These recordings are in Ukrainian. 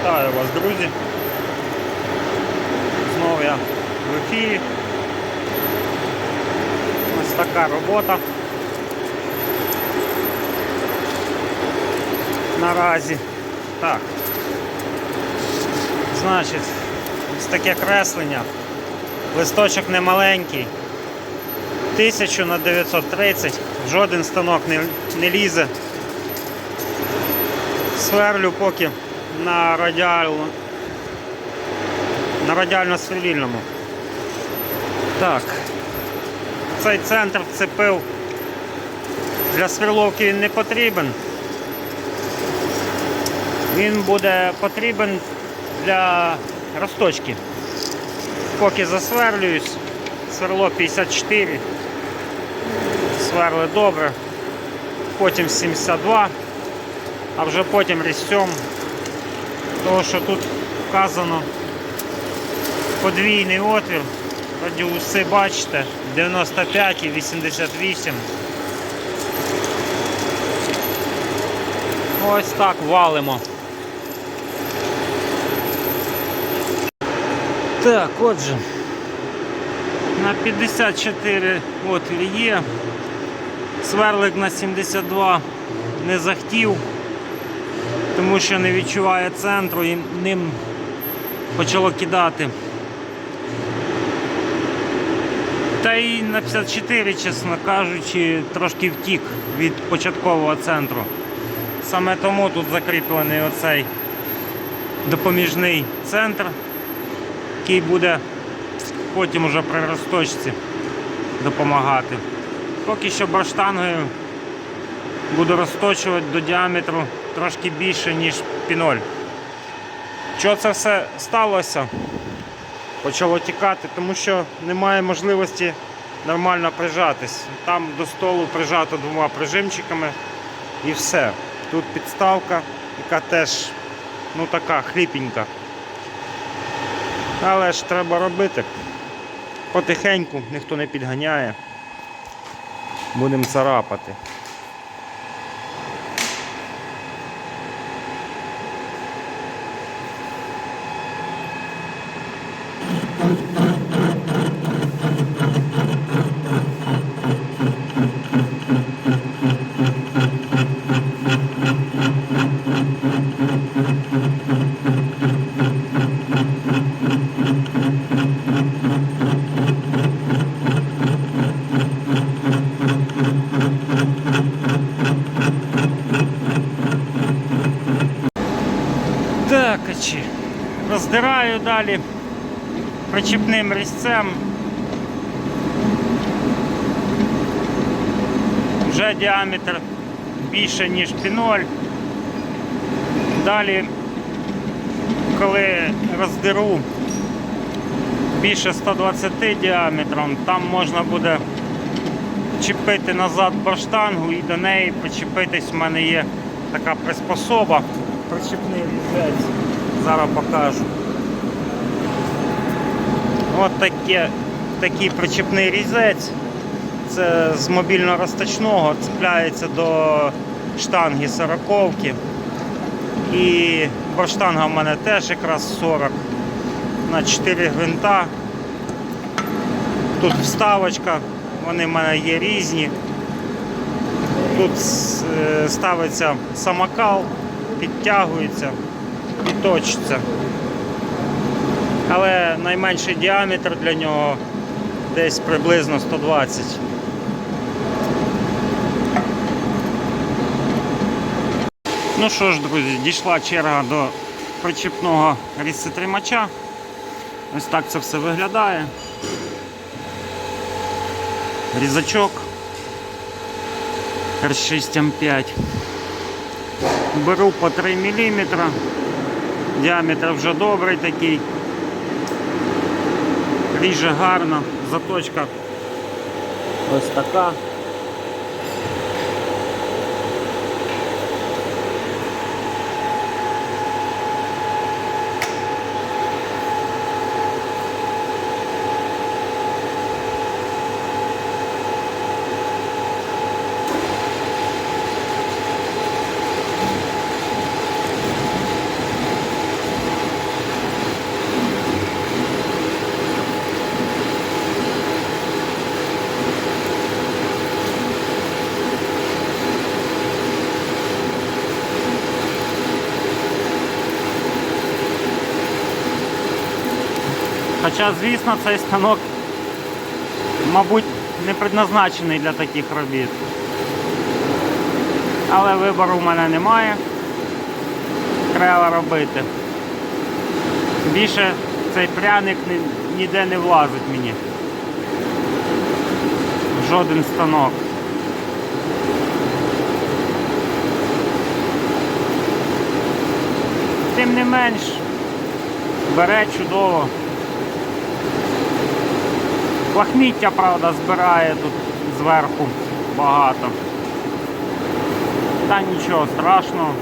Вітаю вас, друзі. Знову я в ефірі. Ось така робота. Наразі. Так. Значить, ось таке креслення. Листочок не маленький. 1000 на 930. Жоден станок не, не лізе. Сверлю поки на радіальну на радіально-сверлільному. Так. Цей центр вцепив. Для сверловки він не потрібен. Він буде потрібен для розточки. Поки засверлююсь, сверло 54, сверли добре, потім 72, а вже потім різцем, тому що тут вказано подвійний отвір, радіуси бачите, 95 і 88. Ось так валимо. Так, отже, на 54 отвір є. Сверлик на 72 не захтів, тому що не відчуває центру і ним почало кидати. Та й на 54, чесно кажучи, трошки втік від початкового центру. Саме тому тут закріплений оцей допоміжний центр, який буде потім уже при розточці допомагати. Поки що баштангою буду розточувати до діаметру трошки більше, ніж піноль. Чого це все сталося? Почало тікати, тому що немає можливості нормально прижатись. Там до столу прижато двома прижимчиками і все. Тут підставка, яка теж ну така хліпенька. Але ж треба робити. Потихеньку, ніхто не підганяє. Будемо царапати. Так, а чи роздираю далі причіпним різцем. Вже діаметр більше, ніж піноль. Далі, коли роздеру більше 120 діаметром, там можна буде чіпити назад баштангу і до неї причепитись. У мене є така приспособа, причіпний різець. Зараз покажу. От таке, такий причіпний різець. Це з мобільно розточного цепляється до штанги 40 І баштанга в мене теж якраз 40 на 4 гвинта. Тут вставочка, вони в мене є різні. Тут е, ставиться самокал, підтягується і точиться. Але найменший діаметр для нього десь приблизно 120. Ну що ж, друзі, дійшла черга до причіпного різцетримача. Ось так це все виглядає. Різачок R6M5. Беру по 3 мм. Діаметр вже добрий такий. Ріже гарна заточка ось така. Хоча, звісно, цей станок, мабуть, не предназначений для таких робіт. Але вибору в мене немає. Треба робити. Більше цей пряник ні- ніде не влазить мені. В Жоден станок. Тим не менш, бере чудово. Лахміття, правда, збирає тут зверху багато. Та нічого страшного,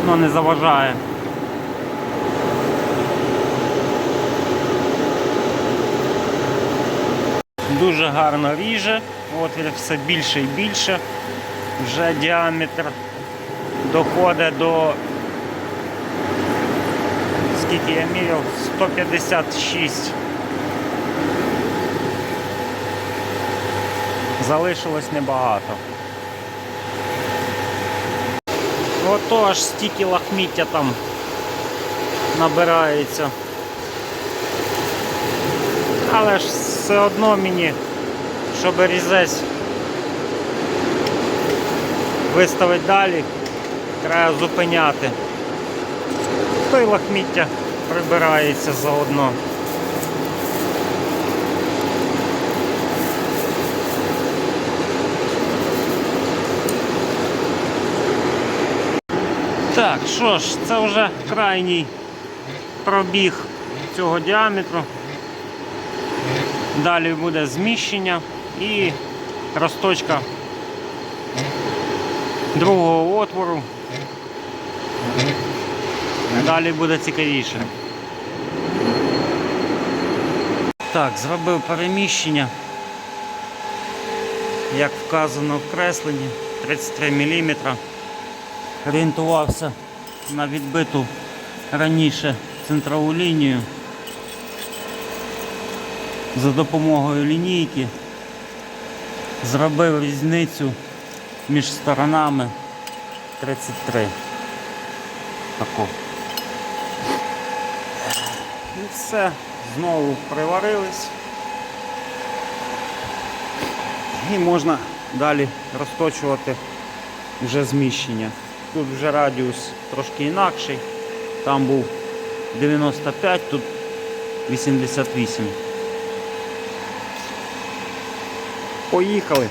воно не заважає. Дуже гарно ріже, отвір все більше і більше. Вже діаметр доходить до скільки я міряв, 156. Залишилось небагато. Ото аж стільки лахміття там набирається. Але ж все одно мені, щоб різець виставити далі, треба зупиняти. То й лахміття прибирається заодно. Так, що ж, це вже крайній пробіг цього діаметру. Далі буде зміщення і розточка другого отвору. Далі буде цікавіше. Так, зробив переміщення, як вказано в кресленні, 33 мм. Орієнтувався на відбиту раніше центрову лінію за допомогою лінійки. Зробив різницю між сторонами 33. Таку. І все, знову приварились. І можна далі розточувати вже зміщення. Тут вже радіус трошки інакший. Там був 95, тут 88. Поїхали.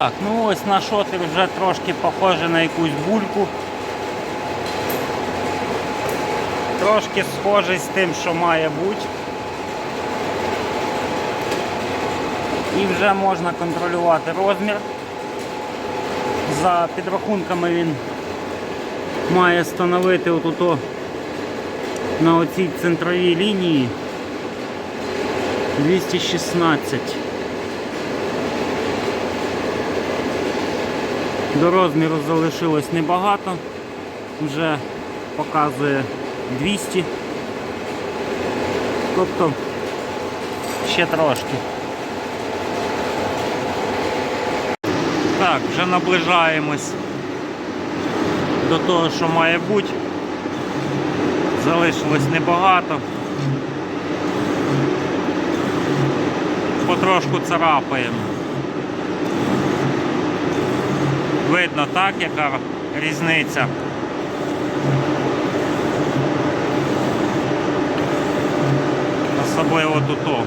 Так, ну ось наш отвір вже трошки похоже на якусь бульку. Трошки схожий з тим, що має бути. І вже можна контролювати розмір. За підрахунками він має становити отут на оцій центровій лінії 216. До розміру залишилось небагато, вже показує 200. Тобто ще трошки. Так, вже наближаємось до того, що має бути. Залишилось небагато. Потрошку царапаємо. Видно так, яка різниця. Особливо тут. -то.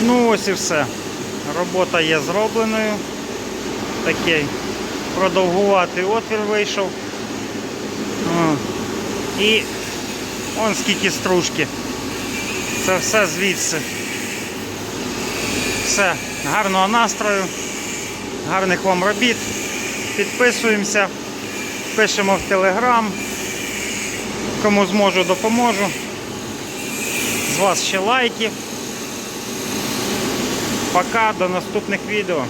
Ну ось і все. Робота є зробленою. Такий продовгуватий отвір вийшов. І он скільки стружки. Це все звідси. Все, гарного настрою, гарних вам робіт. Підписуємося, пишемо в Телеграм. Кому зможу, допоможу. З вас ще лайки. Пока, до наступних відео.